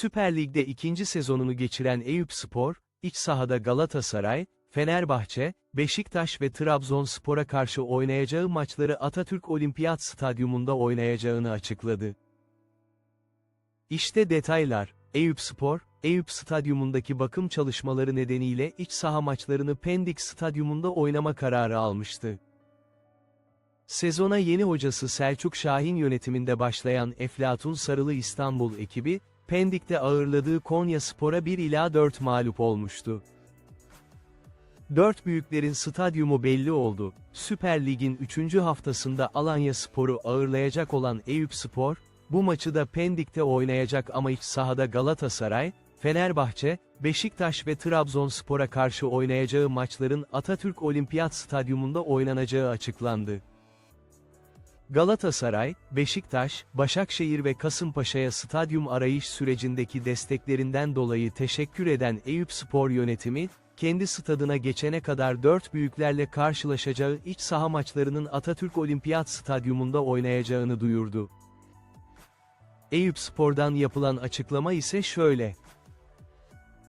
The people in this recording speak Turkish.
Süper Lig'de ikinci sezonunu geçiren Eyüp Spor, iç sahada Galatasaray, Fenerbahçe, Beşiktaş ve Trabzonspor'a karşı oynayacağı maçları Atatürk Olimpiyat Stadyumunda oynayacağını açıkladı. İşte detaylar. Eyüp Spor, Eyüp Stadyumundaki bakım çalışmaları nedeniyle iç saha maçlarını Pendik Stadyumunda oynama kararı almıştı. Sezona yeni hocası Selçuk Şahin yönetiminde başlayan Eflatun Sarılı İstanbul ekibi, Pendik'te ağırladığı Konya Spor'a 1 ila 4 mağlup olmuştu. Dört büyüklerin stadyumu belli oldu. Süper Lig'in 3. haftasında Alanya Spor'u ağırlayacak olan Eyüp Spor, bu maçı da Pendik'te oynayacak ama iç sahada Galatasaray, Fenerbahçe, Beşiktaş ve Trabzonspor'a karşı oynayacağı maçların Atatürk Olimpiyat Stadyumunda oynanacağı açıklandı. Galatasaray, Beşiktaş, Başakşehir ve Kasımpaşa'ya stadyum arayış sürecindeki desteklerinden dolayı teşekkür eden Eyüp Spor yönetimi, kendi stadına geçene kadar dört büyüklerle karşılaşacağı iç saha maçlarının Atatürk Olimpiyat Stadyumunda oynayacağını duyurdu. Eyüp Spor'dan yapılan açıklama ise şöyle.